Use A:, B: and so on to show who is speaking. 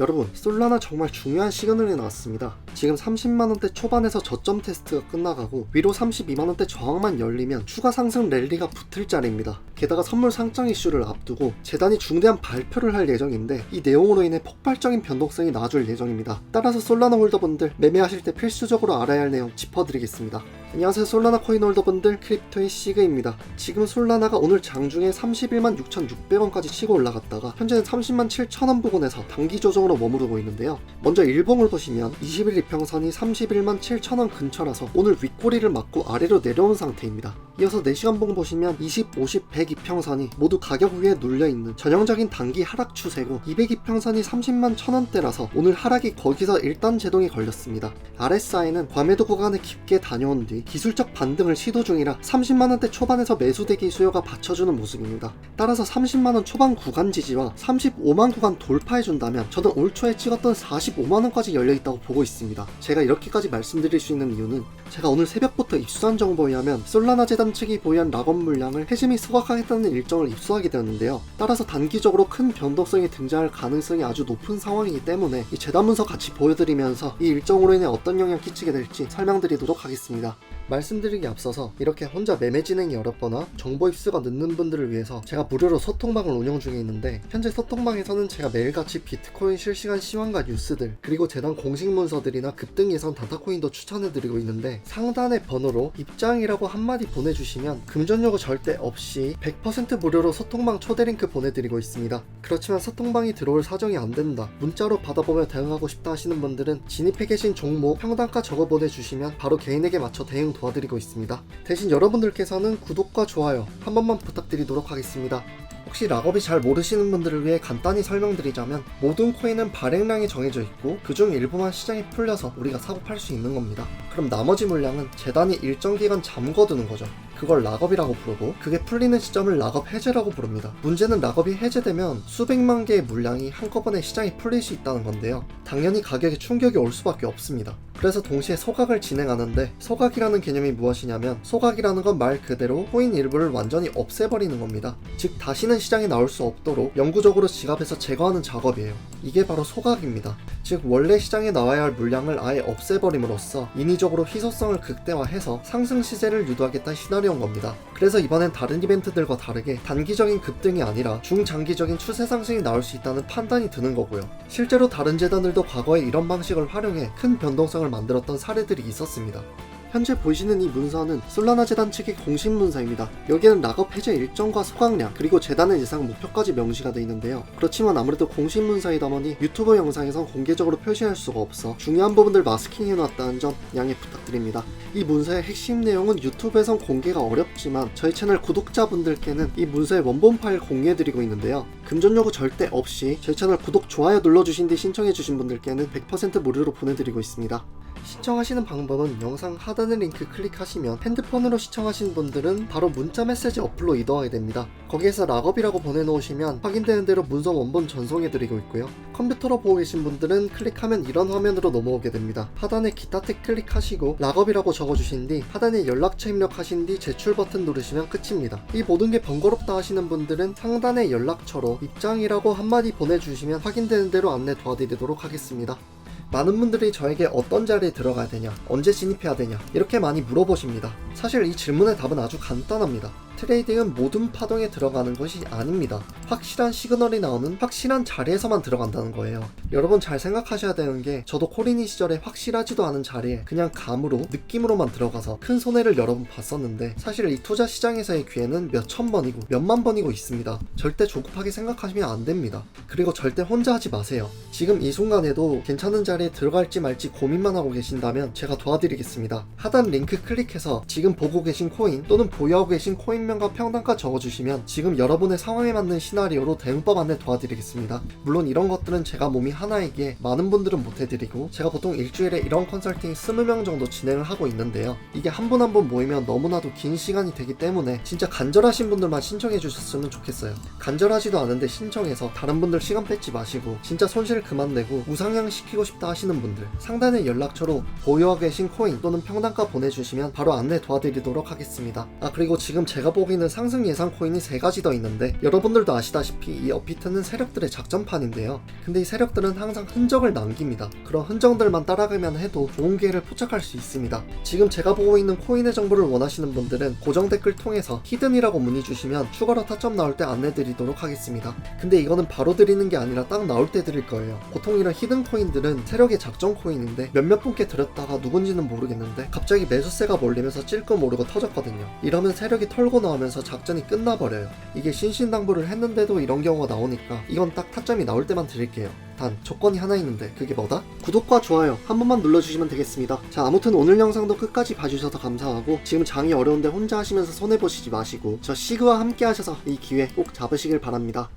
A: 여러분 솔라나 정말 중요한 시그널이 나왔습니다. 지금 30만원대 초반에서 저점 테스트가 끝나가고 위로 32만원대 저항만 열리면 추가 상승 랠리가 붙을 자리입니다. 게다가 선물 상장 이슈를 앞두고 재단이 중대한 발표를 할 예정인데 이 내용으로 인해 폭발적인 변동성이 나와줄 예정입니다. 따라서 솔라나 홀더분들 매매하실 때 필수적으로 알아야 할 내용 짚어드리겠습니다 안녕하세요 솔라나 코인 홀더분들 크립토의 시그입니다. 지금 솔라나가 오늘 장중에 31만 6,600원까지 치고 올라갔다가 현재는 30만 7천원 부근에서 단기 조정으로 머무르고 있는데요. 먼저 일봉을 보시면 20일 이평선이 31만 7천원 근처라서 오늘 윗꼬리를 맞고 아래로 내려온 상태입니다. 이어서 4시간봉 보시면 20, 50, 100 이평선이 모두 가격 위에 눌려있는 전형적인 단기 하락 추세고 200 이평선이 30만 천원대라서 오늘 하락이 거기서 일단 제동이 걸렸습니다. RSI는 과매도 구간을 깊게 다녀온 뒤 기술적 반등을 시도 중이라 30만원대 초반에서 매수대기 수요가 받쳐주는 모습입니다. 따라서 30만원 초반 구간 지지와 35만 구간 돌파해준다면 저는 올 초에 찍었던 45만원까지 열려있다고 보고 있습니다. 제가 이렇게까지 말씀드릴 수 있는 이유는 제가 오늘 새벽부터 입수한 정보에 의하면 솔라나 재단 측이 보유한 락업 물량을 해짐이 소각하겠다는 일정을 입수하게 되었는데요. 따라서 단기적으로 큰 변동성이 등장할 가능성이 아주 높은 상황이기 때문에 이 재단 문서 같이 보여드리면서 이 일정으로 인해 어떤 영향 끼치게 될지 설명드리도록 하겠습니다. 말씀드리기 앞서서 이렇게 혼자 매매 진행이 어렵거나 정보 입수가 늦는 분들을 위해서 제가 무료로 소통방을 운영 중에 있는데 현재 소통방에서는 제가 매일같이 비트코인 실시간 시황과 뉴스들 그리고 재단 공식 문서들이나 급등 예상 단타코인도 추천해드리고 있는데 상단의 번호로 입장이라고 한마디 보내주시면 금전 요구 절대 없이 100% 무료로 소통방 초대 링크 보내드리고 있습니다. 그렇지만 소통방이 들어올 사정이 안 된다 문자로 받아보며 대응하고 싶다 하시는 분들은 진입해 계신 종목 평단가 적어 보내주시면 바로 개인에게 맞춰 대응 도와드리고 있습니다. 대신 여러분들께서는 구독과 좋아요 한 번만 부탁드리도록 하겠습니다. 혹시 락업이 잘 모르시는 분들을 위해 간단히 설명드리자면 모든 코인은 발행량이 정해져 있고 그중 일부만 시장이 풀려서 우리가 사고 팔 수 있는 겁니다. 그럼 나머지 물량은 재단이 일정 기간 잠궈두는 거죠. 그걸 락업이라고 부르고 그게 풀리는 시점을 락업 해제라고 부릅니다. 문제는 락업이 해제되면 수백만 개의 물량이 한꺼번에 시장이 풀릴 수 있다는 건데요. 당연히 가격에 충격이 올 수밖에 없습니다. 그래서 동시에 소각을 진행하는데 소각이라는 개념이 무엇이냐면 소각이라는 건 말 그대로 코인 일부를 완전히 없애버리는 겁니다. 즉 다시는 시장에 나올 수 없도록 영구적으로 지갑에서 제거하는 작업이에요. 이게 바로 소각입니다. 즉 원래 시장에 나와야 할 물량을 아예 없애버림으로써 인위적으로 희소성을 극대화해서 상승 시세를 유도하겠다는 시나리오인 겁니다. 그래서 이번엔 다른 이벤트들과 다르게 단기적인 급등이 아니라 중장기적인 추세 상승이 나올 수 있다는 판단이 드는 거고요. 실제로 다른 재단들도 과거에 이런 방식을 활용해 큰 변동성을 만들었던 사례들이 있었습니다. 현재 보이시는 이 문서는 솔라나 재단 측의 공식 문서입니다. 여기에는 락업 해제 일정과 소각량 그리고 재단의 예상 목표까지 명시가 되어 있는데요. 그렇지만 아무래도 공식 문서이다 보니 유튜브 영상에선 공개적으로 표시할 수가 없어 중요한 부분들 마스킹 해 놨다는 점 양해 부탁드립니다. 이 문서의 핵심 내용은 유튜브에선 공개가 어렵지만 저희 채널 구독자분들께는 이 문서의 원본 파일 공유해드리고 있는데요. 금전 요구 절대 없이 저희 채널 구독, 좋아요 눌러주신 뒤 신청해주신 분들께는 100% 무료로 보내드리고 있습니다. 시청하시는 방법은 영상 하단의 링크 클릭하시면 핸드폰으로 시청하시는 분들은 바로 문자 메시지 어플로 이동하게 됩니다. 거기에서 락업이라고 보내놓으시면 확인되는 대로 문서 원본 전송해드리고 있고요. 컴퓨터로 보고 계신 분들은 클릭하면 이런 화면으로 넘어오게 됩니다. 하단에 기타 탭 클릭하시고 락업이라고 적어주신 뒤 하단에 연락처 입력하신 뒤 제출 버튼 누르시면 끝입니다. 이 모든 게 번거롭다 하시는 분들은 상단에 연락처로 입장이라고 한마디 보내주시면 확인되는 대로 안내 도와드리도록 하겠습니다. 많은 분들이 저에게 어떤 자리에 들어가야 되냐, 언제 진입해야 되냐, 이렇게 많이 물어보십니다. 사실 이 질문의 답은 아주 간단합니다. 트레이딩은 모든 파동에 들어가는 것이 아닙니다. 확실한 시그널이 나오는 확실한 자리에서만 들어간다는 거예요. 여러분 잘 생각하셔야 되는 게 저도 코리니 시절에 확실하지도 않은 자리에 그냥 감으로 느낌으로만 들어가서 큰 손해를 여러 번 봤었는데 사실 이 투자 시장에서의 기회는 몇천 번이고 몇만 번이고 있습니다. 절대 조급하게 생각하시면 안 됩니다. 그리고 절대 혼자 하지 마세요. 지금 이 순간에도 괜찮은 자리에 들어갈지 말지 고민만 하고 계신다면 제가 도와드리겠습니다. 하단 링크 클릭해서 지금 보고 계신 코인 또는 보유하고 계신 코인 명과 평단가 적어주시면 지금 여러분의 상황에 맞는 시나리오로 대응법 안내 도와드리겠습니다. 물론 이런 것들은 제가 몸이 하나이기에 많은 분들은 못해드리고 제가 보통 일주일에 이런 컨설팅 20명 정도 진행을 하고 있는데요. 이게 한 분 한 분 모이면 너무나도 긴 시간이 되기 때문에 진짜 간절하신 분들만 신청해 주셨으면 좋겠어요. 간절하지도 않은데 신청해서 다른 분들 시간 뺏지 마시고 진짜 손실 그만 내고 우상향 시키고 싶다 하시는 분들 상단의 연락처로 보유하고 계신 코인 또는 평단가 보내주시면 바로 안내 도와드리도록 하겠습니다. 아 그리고 지금 제가 제가 보기에는 상승 예상 코인이 세 가지 더 있는데 여러분들도 아시다시피 이 업비트는 세력들의 작전판인데요. 근데 이 세력들은 항상 흔적을 남깁니다. 그런 흔적들만 따라가면 해도 좋은 기회를 포착할 수 있습니다. 지금 제가 보고 있는 코인의 정보를 원하시는 분들은 고정 댓글 통해서 히든이라고 문의 주시면 추가로 타점 나올 때 안내 드리도록 하겠습니다. 근데 이거는 바로 드리는 게 아니라 딱 나올 때 드릴 거예요. 보통 이런 히든 코인들은 세력의 작전 코인인데 몇몇 분께 드렸다가 누군지는 모르겠는데 갑자기 매수세가 몰리면서 찔끔 오르고 터졌거든요. 이러면 세력이 털고 나오면서 작전이 끝나버려요. 이게 신신당부를 했는데도 이런 경우가 나오니까 이건 딱 타점이 나올 때만 드릴게요. 단 조건이 하나 있는데 그게 뭐다? 구독과 좋아요 한 번만 눌러주시면 되겠습니다. 자 아무튼 오늘 영상도 끝까지 봐주셔서 감사하고 지금 장이 어려운데 혼자 하시면서 손해보시지 마시고 저 시그와 함께 하셔서 이 기회 꼭 잡으시길 바랍니다.